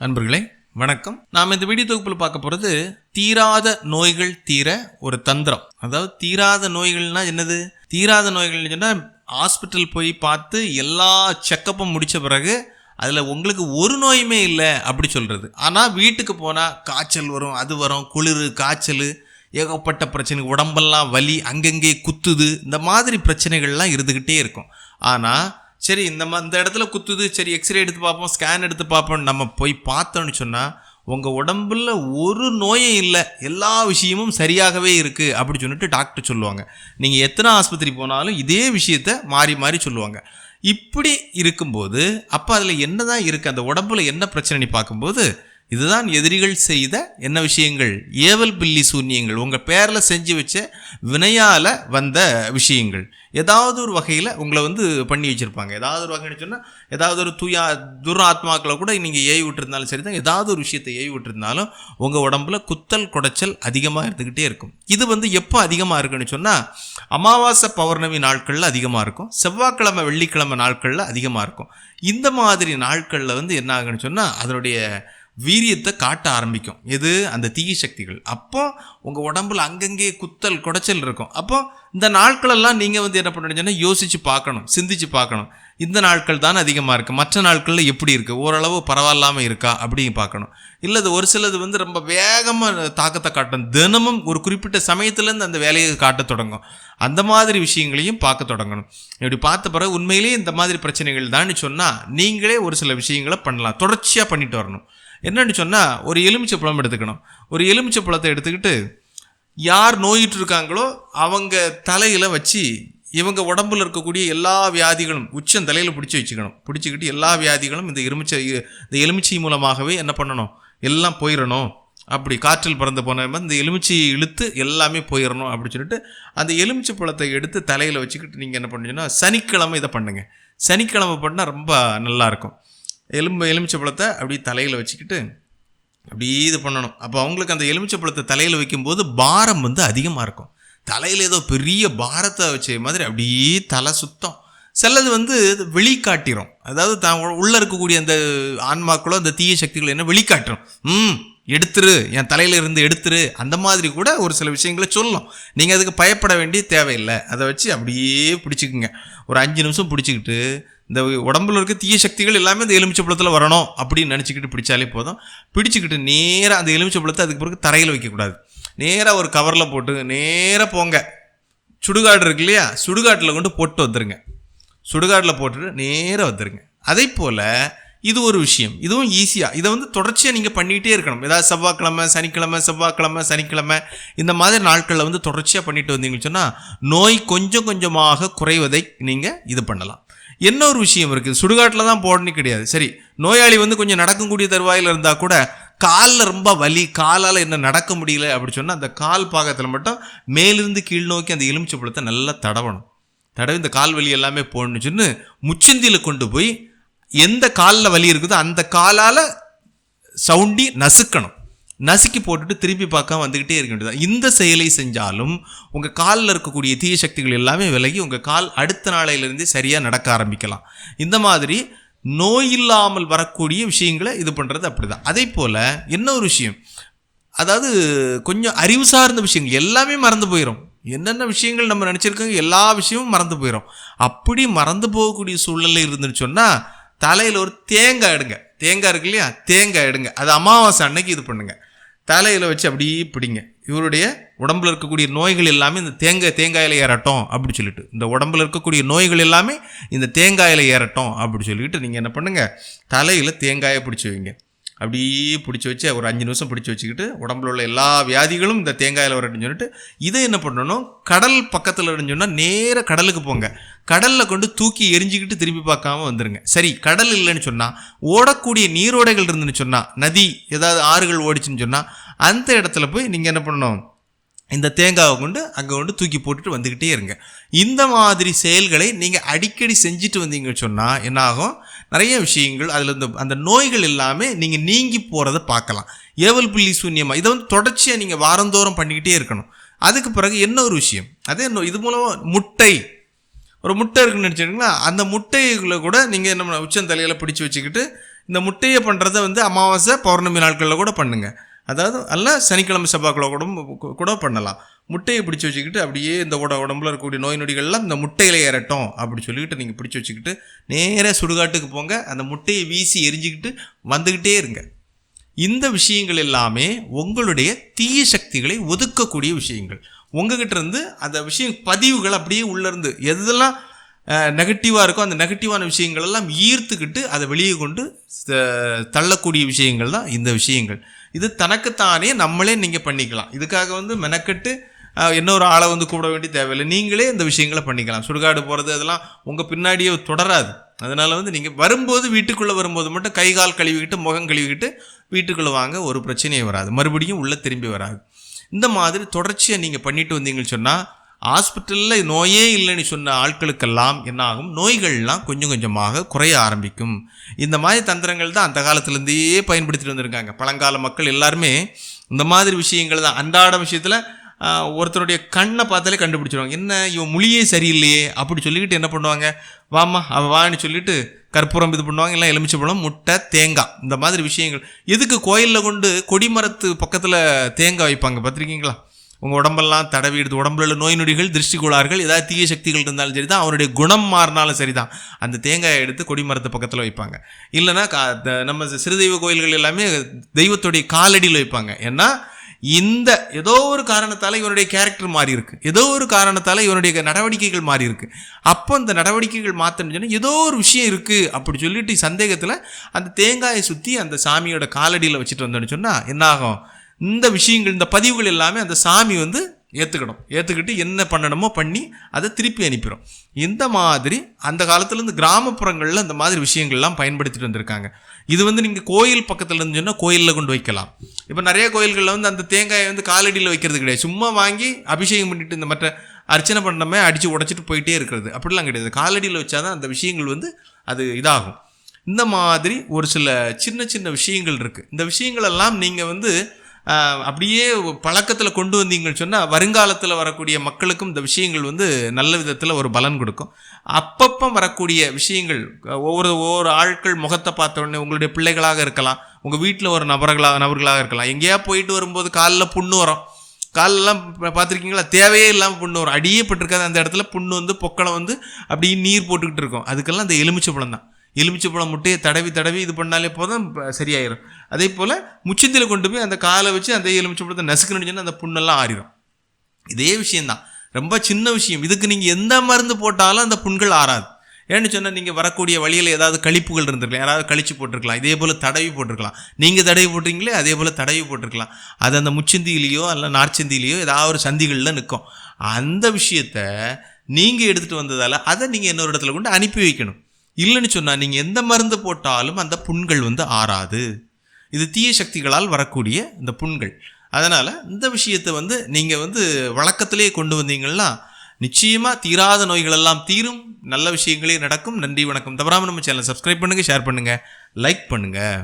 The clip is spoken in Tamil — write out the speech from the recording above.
அன்பர்களே வணக்கம். நாம் இந்த வீடியோ தொகுப்பில் பார்க்க போகிறது தீராத நோய்கள் தீர ஒரு தந்திரம். அதாவது தீராத நோய்கள்னா என்னது? தீராத நோய்கள்னு சொன்னால் ஹாஸ்பிட்டல் போய் பார்த்து எல்லா செக்கப்பும் முடித்த பிறகு அதில் உங்களுக்கு ஒரு நோயுமே இல்லை அப்படி சொல்கிறது ஆனால் வீட்டுக்கு போனால் காய்ச்சல் வரும் அது வரும் குளிர் காய்ச்சல் ஏகப்பட்ட பிரச்சனை உடம்பெல்லாம் வலி அங்கங்கே குத்துது இந்த மாதிரி பிரச்சனைகள்லாம் இருந்துக்கிட்டே இருக்கும். ஆனால் சரி இந்த மா இந்த இடத்துல குத்துது சரி எக்ஸ்ரே எடுத்து பார்ப்போம் ஸ்கேன் எடுத்து பார்ப்போம். நம்ம போய் பார்த்தோன்னு சொன்னால் உங்கள் உடம்புல ஒரு நோயும் இல்லை. எல்லா விஷயமும் சரியாகவே இருக்குது அப்படி சொல்லிட்டு டாக்டர் சொல்லுவாங்க. நீங்கள் எத்தனை ஆஸ்பத்திரி போனாலும் இதே விஷயத்த மாறி மாறி சொல்லுவாங்க. இப்படி இருக்கும்போது அப்போ அதில் என்ன தான் இருக்குது அந்த உடம்புல என்ன பிரச்சனைன்னு பார்க்கும்போது இதுதான் எதிரிகள் செய்த என்ன விஷயங்கள்? ஏவல் பில்லி சூன்யங்கள். உங்கள் பேரில் செஞ்சு வச்ச வினையால் வந்த விஷயங்கள். ஏதாவது ஒரு வகையில் உங்களை வந்து பண்ணி வச்சுருப்பாங்க. ஏதாவது ஒரு வகைன்னு சொன்னால் ஏதாவது ஒரு தூயா துர ஆத்மாக்களை கூட நீங்கள் ஏய் விட்டுருந்தாலும் சரி தான் ஏதாவது ஒரு விஷயத்தை ஏய் விட்டுருந்தாலும் உங்கள் உடம்புல குத்தல் குடைச்சல் அதிகமாக இருந்துக்கிட்டே இருக்கும். இது வந்து எப்போ அதிகமாக இருக்குன்னு சொன்னால் அமாவாசை பௌர்ணமி நாட்களில் அதிகமாக இருக்கும். செவ்வாய்க்கிழமை வெள்ளிக்கிழமை நாட்களில் அதிகமாக இருக்கும். இந்த மாதிரி நாட்களில் வந்து என்ன ஆகுன்னு சொன்னால் அதனுடைய வீரியத்தை காட்ட ஆரம்பிக்கும். எது? அந்த தீய சக்திகள். அப்போ உங்கள் உடம்புல அங்கங்கே குத்தல் குடைச்சல் இருக்கும். அப்போ இந்த நாட்களெல்லாம் நீங்கள் வந்து என்ன பண்ணுறீங்கன்னா யோசித்து பார்க்கணும் சிந்திச்சு பார்க்கணும். இந்த நாட்கள் தான் அதிகமாக இருக்குது மற்ற நாட்களில் எப்படி இருக்குது ஓரளவு பரவாயில்லாமல் இருக்கா? அப்படின்னு பார்க்கணும். இல்லை அது ஒரு சிலது வந்து ரொம்ப வேகமாக தாக்கத்தை காட்டும். தினமும் ஒரு குறிப்பிட்ட சமயத்துலேருந்து அந்த வேலையை காட்டத் தொடங்கும். அந்த மாதிரி விஷயங்களையும் பார்க்க தொடங்கணும். இப்படி பார்த்த பிறகு உண்மையிலேயே இந்த மாதிரி பிரச்சனைகள் தான் சொன்னால் நீங்களே ஒரு சில விஷயங்களை பண்ணலாம். தொடர்ச்சியாக பண்ணிட்டு வரணும். என்னன்னு சொன்னால் ஒரு எலுமிச்சை பழம் எடுத்துக்கணும். ஒரு எலுமிச்சை பழத்தை எடுத்துக்கிட்டு யார் நோயிட்டு இருக்காங்களோ அவங்க தலையில் வச்சு இவங்க உடம்புல இருக்கக்கூடிய எல்லா வியாதிகளும் உச்சம் தலையில் பிடிச்சி வச்சுக்கணும். பிடிச்சிக்கிட்டு எல்லா வியாதிகளும் இந்த எலுமிச்சை இந்த எலுமிச்சை மூலமாகவே என்ன பண்ணணும்? எல்லாம் போயிடணும். அப்படி காற்றில் பறந்து போன மாதிரி இந்த எலுமிச்சை இழுத்து எல்லாமே போயிடணும் அப்படின்னு சொல்லிட்டு அந்த எலுமிச்சை பழத்தை எடுத்து தலையில் வச்சுக்கிட்டு நீங்கள் என்ன பண்ணுங்கன்னா சனிக்கிழமை இதை பண்ணுங்கள் சனிக்கிழமை பண்ணால் ரொம்ப நல்லாயிருக்கும் எலும்பு எலுமிச்சை பழத்தை தலையில் வச்சுக்கிட்டு அப்படியே இது பண்ணணும். அப்போ அவங்களுக்கு அந்த எலுமிச்சை பழத்தை தலையில் வைக்கும்போது பாரம் வந்து அதிகமாக இருக்கும். தலையில் ஏதோ பெரிய பாரத்தை வச்ச மாதிரி அப்படியே தலை சுத்தம். சிலது வந்து வெளிக்காட்டிடும் அதாவது தான் உள்ளே இருக்கக்கூடிய அந்த ஆன்மாக்களோ அந்த தீய சக்திகளோ என்ன வெளிக்காட்டுறோம் ம். எடுத்துரு என் தலையில இருந்து எடுத்துரு. அந்த மாதிரி கூட ஒரு சில விஷயங்களை சொல்லும் நீங்கள் அதுக்கு பயப்பட வேண்டிய தேவையில்லை. அதை வச்சு அப்படியே பிடிச்சிக்குங்க. ஒரு அஞ்சு நிமிஷம் பிடிச்சிக்கிட்டு இந்த உடம்புல இருக்க தீய சக்திகள் எல்லாமே இந்த எலுமிச்சப்பழத்தில் வரணும் அப்படின்னு நினச்சிக்கிட்டு பிடிச்சாலே போதும். பிடிச்சிக்கிட்டு நேராக அந்த எலுமிச்சப்பழத்தை அதுக்கு பிறகு தரையில் வைக்கக்கூடாது. நேராக ஒரு கவரில் போட்டு நேராக போங்க. சுடுகாடு இருக்கு இல்லையா? சுடுகாட்டில் கொண்டு போட்டு வந்துருங்க. சுடுகாட்டில் போட்டுட்டு நேராக வந்துருங்க. அதே போல் இது ஒரு விஷயம். இதுவும் ஈஸியாக இதை வந்து தொடர்ச்சியாக நீங்கள் பண்ணிகிட்டே இருக்கணும். ஏதாவது செவ்வாய்க்கிழமை சனிக்கிழமை செவ்வாய்க்கிழமை சனிக்கிழமை இந்த மாதிரி நாட்களில் வந்து தொடர்ச்சியாக பண்ணிட்டு வந்தீங்கன்னு சொன்னால் நோய் கொஞ்சம் கொஞ்சமாக குறைவதை நீங்கள் இது பண்ணலாம். என்ன ஒரு விஷயம் இருக்குது சுடுகாட்டில் தான் போடணும் கிடையாது. சரி நோயாளி வந்து கொஞ்சம் நடக்கக்கூடிய தருவாயில் இருந்தால் கூட காலில் ரொம்ப வலி காலால் என்ன நடக்க முடியல அப்படி சொன்னால் அந்த கால் பாகத்தில் மட்டும் மேலிருந்து கீழ் நோக்கி அந்த எலுமிச்சை பழத்தை நல்லா தடவணும். தடவி இந்த கால் வலி எல்லாமே போடணும்னு சொன்னு முச்சந்தியில் கொண்டு போய் எந்த காலில் வலி இருக்குதோ அந்த காலால் சவுண்டி நசுக்கணும். நசுக்கி போட்டுட்டு திருப்பி பார்க்காம வந்துக்கிட்டே இருக்க வேண்டியது இந்த செயலை செஞ்சாலும் உங்கள் காலில் இருக்கக்கூடிய தீய சக்திகள் எல்லாமே விலகி உங்கள் கால் அடுத்த நாளையிலேருந்தே சரியாக நடக்க ஆரம்பிக்கலாம். இந்த மாதிரி நோய் இல்லாமல் வரக்கூடிய விஷயங்களை இது பண்ணுறது அப்படி தான் அதே போல் என்ன ஒரு விஷயம்? அதாவது கொஞ்சம் அறிவு சார்ந்த விஷயங்கள் எல்லாமே மறந்து போயிடும் என்னென்ன விஷயங்கள் நம்ம நினச்சிருக்கோங்க எல்லா விஷயமும் மறந்து போயிடும் அப்படி மறந்து போகக்கூடிய சூழ்நிலை இருந்துன்னு சொன்னால் தலையில் ஒரு தேங்காய் எடுங்க. தேங்காய் இருக்கு இல்லையா? தேங்காய் எடுங்க. அது அமாவாசை அன்னைக்கு இது பண்ணுங்க. தலையில் வச்சு அப்படியே பிடிங்க. இவருடைய உடம்புல இருக்கக்கூடிய நோய்கள் எல்லாமே இந்த தேங்காய் தேங்காயில் ஏறட்டும் அப்படி சொல்லிட்டு. இந்த உடம்புல இருக்கக்கூடிய நோய்கள் எல்லாமே இந்த தேங்காயில் ஏறட்டும் அப்படி சொல்லிட்டு நீங்கள் என்ன பண்ணுங்கள் தலையில் தேங்காயை பிடிச்சி வைங்க. அப்படியே பிடிச்சி வச்சு ஒரு அஞ்சு நிமிஷம் பிடிச்சி வச்சுக்கிட்டு உடம்புல உள்ள எல்லா வியாதிகளும் இந்த தேங்காயில் வரட்டும்னு சொல்லிட்டு இதை என்ன பண்ணணும்? கடல் பக்கத்தில் சொன்னால் நேராக கடலுக்கு போங்க. கடலில் கொண்டு தூக்கி எரிஞ்சிக்கிட்டு திரும்பி பார்க்காம வந்துடுங்க சரி கடல் இல்லைன்னு சொன்னால் ஓடக்கூடிய நீரோடைகள் இருந்துன்னு சொன்னால் நதி ஏதாவது ஆறுகள் ஓடிச்சுன்னு சொன்னால் அந்த இடத்துல போய் நீங்கள் என்ன பண்ணணும்? இந்த தேங்காவை கொண்டு அங்கே கொண்டு தூக்கி போட்டுட்டு வந்துக்கிட்டே இருங்க. இந்த மாதிரி செயல்களை நீங்கள் அடிக்கடி செஞ்சுட்டு வந்தீங்கன்னு சொன்னால் என்னாகும்? நிறைய விஷயங்கள் அதில் இந்த அந்த நோய்கள் எல்லாமே நீங்கள் நீங்கி போகிறத பார்க்கலாம். ஏவல் புள்ளி சூன்யமாக இதை வந்து தொடர்ச்சியாக நீங்கள் வாரந்தோறும் பண்ணிக்கிட்டே இருக்கணும். அதுக்கு பிறகு என்ன ஒரு விஷயம்? அதே இது மூலமாக முட்டை. ஒரு முட்டை இருக்குன்னு நினச்சிக்கிங்களா அந்த முட்டைகளை கூட நீங்கள் என்ன உச்சந்தலையில் பிடிச்சி வச்சுக்கிட்டு இந்த முட்டையை பண்ணுறதை வந்து அமாவாசை பௌர்ணமி நாட்களில் கூட பண்ணுங்கள் அதாவது எல்லாம் சனிக்கிழமை செவ்வாய்க்கிழமை கூட கூட பண்ணலாம். முட்டையை பிடிச்சி வச்சுக்கிட்டு அப்படியே இந்த உட உடம்புல இருக்கக்கூடிய நோய் நொடிகள்லாம் இந்த முட்டையில் ஏறட்டும் அப்படி சொல்லிக்கிட்டு நீங்கள் பிடிச்சி வச்சுக்கிட்டு நேராக சுடுகாட்டுக்கு போங்க. அந்த முட்டையை வீசி எரிஞ்சுக்கிட்டு வந்துக்கிட்டே இருங்க. இந்த விஷயங்கள் எல்லாமே உங்களுடைய தீய சக்திகளை ஒதுக்கக்கூடிய விஷயங்கள். உங்ககிட்ட இருந்து அந்த விஷயம் பதிவுகள் அப்படியே உள்ளேருந்து எதெல்லாம் நெகட்டிவாக இருக்கும். அந்த நெகட்டிவான விஷயங்கள் எல்லாம் ஈர்த்துக்கிட்டு அதை வெளியே கொண்டு தள்ளக்கூடிய விஷயங்கள் தான் இந்த விஷயங்கள். இது தனக்குத்தானே நம்மளே நீங்கள் பண்ணிக்கலாம். இதுக்காக வந்து மெனக்கெட்டு இன்னொரு ஆளை வந்து கூப்பிட வேண்டிய தேவையில்லை. நீங்களே இந்த விஷயங்களை பண்ணிக்கலாம். சுடுகாடு போகிறது அதெல்லாம் உங்கள் பின்னாடியே தொடராது. அதனால் வந்து நீங்கள் வரும்போது வீட்டுக்குள்ளே வரும்போது மட்டும் கை கால் கழுவிக்கிட்டு முகம் கழுவிக்கிட்டு வீட்டுக்குள்ளே வாங்க. ஒரு பிரச்சனையும் வராது. மறுபடியும் உள்ளே திரும்பி வராது. இந்த மாதிரி தொடர்ச்சியாக நீங்கள் பண்ணிட்டு வந்தீங்கன்னு சொன்னால் ஹாஸ்பிட்டலில் நோயே இல்லைன்னு சொன்ன ஆட்களுக்கெல்லாம் என்ன ஆகும்? நோய்கள்லாம் கொஞ்சம் கொஞ்சமாக குறைய ஆரம்பிக்கும். இந்த மாதிரி தந்திரங்கள் தான் அந்த காலத்துலேருந்தே பயன்படுத்திட்டு வந்திருக்காங்க. பழங்கால மக்கள் எல்லாருமே இந்த மாதிரி விஷயங்கள் தான். அன்றாட விஷயத்தில் ஒருத்தருடைய கண்ணை பார்த்தாலே கண்டுபிடிச்சிருவாங்க. என்ன இவன் மொழியே சரியில்லையே அப்படி சொல்லிக்கிட்டு என்ன பண்ணுவாங்க? வாமா அவ வான்னு சொல்லிட்டு கற்பூரம் இது பண்ணுவாங்க இல்லை எலுமிச்சைப்பழம் முட்டை தேங்காய் இந்த மாதிரி விஷயங்கள். எதுக்கு கோயிலில் கொண்டு கொடிமரத்து பக்கத்தில் தேங்காய் வைப்பாங்க? பார்த்துருக்கீங்களா? உங்கள் உடம்பெல்லாம் தடவிடுது உடம்புல உள்ள நோய் நொடிகள் திருஷ்டி கோளாறுகள் ஏதாவது தீய சக்திகள் இருந்தாலும் சரி தான் அவனுடைய குணம் மாறினாலும் சரி தான் அந்த தேங்காயை எடுத்து கொடிமரத்து பக்கத்தில் வைப்பாங்க. இல்லைன்னா கா த- நம்ம சிறுதெய்வ கோயில்கள் எல்லாமே தெய்வத்துடைய காலடியில் வைப்பாங்க. ஏன்னா இந்த ஏதோ ஒரு காரணத்தால் இவனுடைய கேரக்டர் மாறி இருக்கு. ஏதோ ஒரு காரணத்தால் இவனுடைய நடவடிக்கைகள் மாறி இருக்கு. அப்போ இந்த நடவடிக்கைகள் மாற்றணும்னு சொன்னால் ஏதோ ஒரு விஷயம் இருக்கு அப்படி சொல்லிட்டு சந்தேகத்தில் அந்த தேங்காயை சுற்றி அந்த சாமியோட காலடியில் வச்சுட்டு வந்தோன்னு சொன்னால் என்ன ஆகும் இந்த விஷயங்கள் இந்த பதிவுகள் எல்லாமே அந்த சாமி வந்து ஏற்றுக்கணும் ஏற்றுக்கிட்டு என்ன பண்ணணுமோ பண்ணி அதை திருப்பி அனுப்பிடும் இந்த மாதிரி அந்த காலத்துலேருந்து கிராமப்புறங்களில் இந்த மாதிரி விஷயங்கள்லாம் பயன்படுத்திட்டு வந்திருக்காங்க. இது வந்து நீங்கள் கோயில் பக்கத்தில் இருந்து சொன்னால் கோயிலில் கொண்டு வைக்கலாம். இப்போ நிறைய கோயில்களில் வந்து அந்த தேங்காயை வந்து காலடியில் வைக்கிறது கிடையாது. சும்மா வாங்கி அபிஷேகம் பண்ணிட்டு இந்த மற்ற அர்ச்சனை பண்ணமே அடித்து உடைச்சிட்டு போயிட்டே இருக்கிறது. அப்படிலாம் கிடையாது. காலடியில் வச்சாதான் அந்த விஷயங்கள் வந்து அது இதாகும். இந்த மாதிரி ஒரு சில சின்ன சின்ன விஷயங்கள் இருக்குது இந்த விஷயங்களெல்லாம் நீங்கள் வந்து அப்படியே பழக்கத்தில் கொண்டு வந்தீங்கன்னு சொன்னால் வருங்காலத்தில் வரக்கூடிய மக்களுக்கும் இந்த விஷயங்கள் வந்து நல்ல விதத்தில் ஒரு பலன் கொடுக்கும். அப்பப்போ வரக்கூடிய விஷயங்கள் ஒவ்வொரு ஒவ்வொரு ஆட்கள் முகத்தை பார்த்த உடனே உங்களுடைய பிள்ளைகளாக இருக்கலாம் உங்கள் வீட்டில் ஒரு நபர்களாக நபர்களாக இருக்கலாம். எங்கேயா போயிட்டு வரும்போது காலில் புண்ணு வரும். காலெல்லாம் பார்த்துருக்கீங்களா? தேவையே இல்லாமல் புண்ணு வரும். அடியே பட்டிருக்காது அந்த இடத்துல புண்ணு வந்து பொக்களை வந்து அப்படியே நீர் போட்டுக்கிட்டு இருக்கும். அதுக்கெல்லாம் அந்த எலுமிச்சை பழம் தான் எலுமிச்சைப்பழம் முட்டையை தடவி தடவி இது பண்ணாலே போதும் ப- சரியாயிரும். அதே போல் முச்சந்தில் கொண்டு போய் அந்த காலை வச்சு அந்த எலுமிச்சை பழத்தை நசுக்கணும்னு சொன்னால் அந்த புண்ணெல்லாம் ஆறிடும் இதே விஷயந்தான் ரொம்ப சின்ன விஷயம். இதுக்கு நீங்கள் எந்த மருந்து போட்டாலும் அந்த புண்கள் ஆறாது. ஏன்னு சொன்னால் நீங்கள் வரக்கூடிய வழியில் ஏதாவது கழிப்புகள் இருந்திருக்கலாம். யாராவது கழிச்சு போட்டிருக்கலாம். இதே போல் தடவி போட்டிருக்கலாம். நீங்கள் தடவி போட்டிங்களே அதே போல் தடவி போட்டிருக்கலாம். அது அந்த முச்சந்தியிலையோ அல்ல நார்ச்சந்தியிலையோ ஏதாவது ஒரு சந்திகளில் நிற்கும். அந்த விஷயத்த நீங்கள் எடுத்துகிட்டு வந்ததால் அதை நீங்கள் இன்னொரு இடத்துல கொண்டு அனுப்பி வைக்கணும். இல்லைன்னு சொன்னால் நீங்கள் எந்த மருந்து போட்டாலும் அந்த புண்கள் வந்து ஆறாது. இது தீய சக்திகளால் வரக்கூடிய இந்த புண்கள். அதனால் இந்த விஷயத்தை வந்து நீங்கள் வந்து வழக்கத்திலே கொண்டு வந்தீங்கன்னா நிச்சயமாக தீராத நோய்கள் எல்லாம் தீரும். நல்ல விஷயங்களே நடக்கும். நன்றி வணக்கம். தவறாமல் நம்ம சேனலை சப்ஸ்கிரைப் பண்ணுங்கள் ஷேர் பண்ணுங்கள் லைக் பண்ணுங்கள்